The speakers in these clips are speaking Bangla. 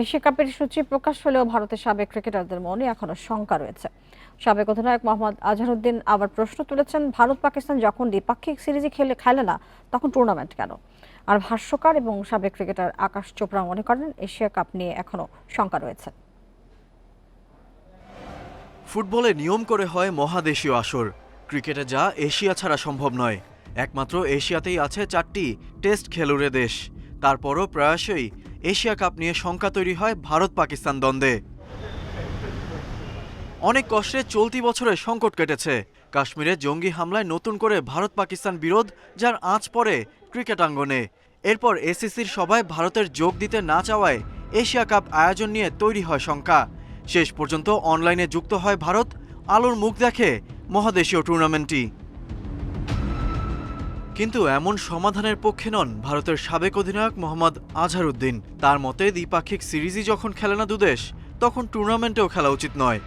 এশিয়া কাপের সূচি প্রকাশ হলেও ভারতের সাবেক ক্রিকেটারদের মনে এখনও শঙ্কা রয়েছে। সাবেক অধিনায়ক মোহাম্মদ আজহারউদ্দিন আবার প্রশ্ন তুলেছেন, ভারত পাকিস্তান যখন দ্বিপাক্ষিক সিরিজে খেলে খেলে না, তখন টুর্নামেন্ট কেন? আর ভাষ্যকার এবং সাবেক ক্রিকেটার আকাশ চোপড়া মনে করেন, এশিয়া কাপ নিয়ে এখনও শঙ্কা রয়েছে। ফুটবলে নিয়ম করে হয় মহাদেশীয় আসর। ক্রিকেটে যা এশিয়া ছাড়া সম্ভব নয়। একমাত্র এশিয়াতেই আছে চারটি টেস্ট খেলুড়ে দেশ। তারপরও প্রায়শই এশিয়া কাপ নিয়ে শঙ্কা তৈরি হয় ভারত পাকিস্তান দ্বন্দ্বে। অনেক কষ্টে চলতি বছরে সংকট কেটেছে। কাশ্মীরে জঙ্গি হামলায় নতুন করে ভারত পাকিস্তান বিরোধ, যার আঁচ পড়ে ক্রিকেট আঙ্গনে। এরপর এসিসির সভায় ভারতের যোগ দিতে না চাওয়ায় এশিয়া কাপ আয়োজন নিয়ে তৈরি হয় শঙ্কা। শেষ পর্যন্ত অনলাইনে যুক্ত হয় ভারত, আলোর মুখ দেখে মহাদেশীয় টুর্নামেন্টটি। কিন্তু এমন সমাধানের পক্ষে নন ভারতের সাবেক অধিনায়ক মোহাম্মদ আজহারুদ্দিন তার মতে দ্বিপাক্ষিক সিরিজই যখন খেলে না দুদেশ তখন টুর্নামেন্টেও খেলা উচিত নয়।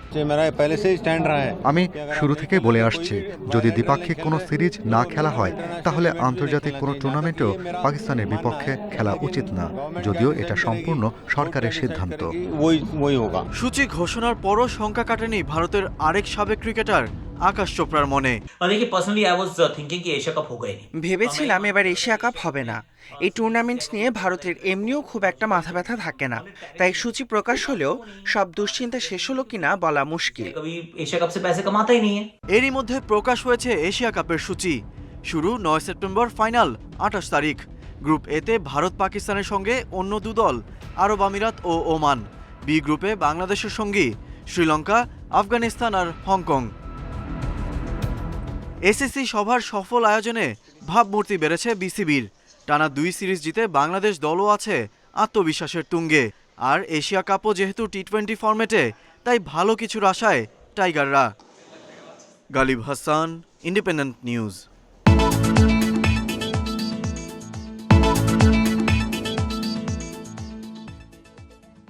আমি শুরু থেকে বলে আসছি যদি দ্বিপাক্ষিক কোনো সিরিজ না খেলা হয় তাহলে আন্তর্জাতিক কোনো টুর্নামেন্টেও পাকিস্তানের বিপক্ষে খেলা উচিত না। যদিও এটা সম্পূর্ণ সরকারের সিদ্ধান্ত। সূচি ঘোষণার পরও শঙ্কা কাটেনি ভারতের আরেক সাবেক ক্রিকেটার। আকাশ চোপড়ার মনে। ভেবেছিলাম এবার এশিয়া কাপ হবে না। এই টুর্নামেন্ট নিয়ে ভারতের এমনিও খুব একটা মাথা ব্যথা থাকে না। তাই সূচি প্রকাশ হলেও সব দুশ্চিন্তা শেষ হলো কিনা বলা মুশকিল। এরই মধ্যে প্রকাশ হয়েছে এশিয়া কাপের সূচি। শুরু নয় সেপ্টেম্বর ফাইনাল আঠাশ তারিখ। গ্রুপ এতে ভারত পাকিস্তানের সঙ্গে অন্য দু দল আরব আমিরাত ও ওমান। বি গ্রুপে বাংলাদেশের সঙ্গী শ্রীলঙ্কা আফগানিস্তান আর হংকং। এসএসসি সভার সফল আয়োজনে ভাবমূর্তি বেড়েছে বিসিবির। টানা দুই সিরিজ জিতে বাংলাদেশ দলও আছে আত্মবিশ্বাসের তুঙ্গে। আর এশিয়া কাপও যেহেতু টি টোয়েন্টি ফর্মেটে তাই ভালো কিছুর আশায় টাইগাররা। Galib Hasan, Independent News.